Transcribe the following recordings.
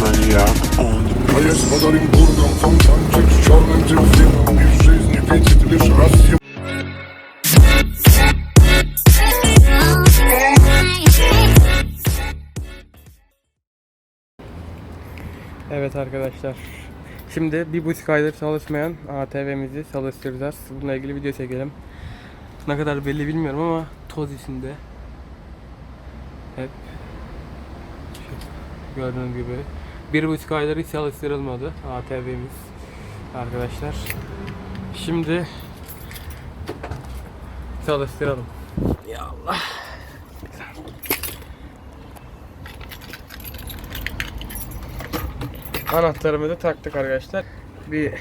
maniac on the A jest pодарим бургом, фонтанчик с черным дельфином И в жизни видит лишь раз его Evet arkadaşlar. Şimdi bir buçuk aydır çalışmayan ATV'mizi çalıştıracağız. Bununla ilgili video çekelim. Ne kadar belli bilmiyorum ama toz içinde. Hep şu gördüğünüz gibi. bir buçuk aydır hiç çalıştırılmadı ATV'miz arkadaşlar. Şimdi çalıştıralım. Ya Allah. Anahtarımızı taktık arkadaşlar. Bir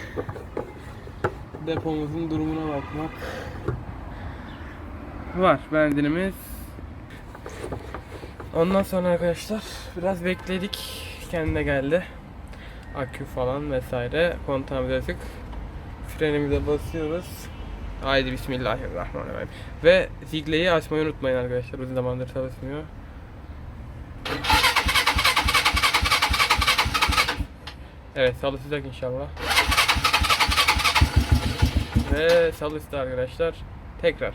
depomuzun durumuna bakmak var. Benzinimiz. Ondan sonra arkadaşlar biraz bekledik. Kendine geldi. Akü falan vesaire. Kontağımızı açık. Frenimize basıyoruz. Haydi bismillahirrahmanirrahim. Ve zigleyi açmayı unutmayın arkadaşlar. Uzun zamandır çalışmıyor. Evet çalışacak inşallah. Ve çalıştı arkadaşlar. Tekrar.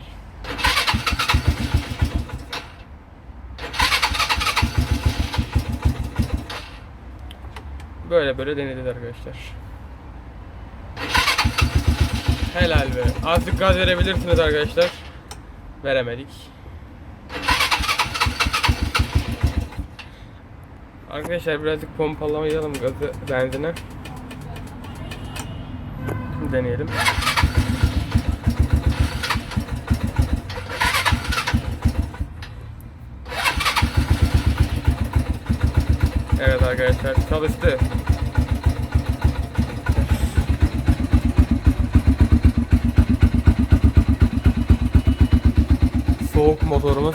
Böyle böyle denedi arkadaşlar. Helal be. Azıcık gaz verebilirsiniz arkadaşlar. Veremedik. Arkadaşlar birazcık pompalamayalım gazı benzine. Deneyelim. Evet arkadaşlar çalıştı. Soğuk motorumuz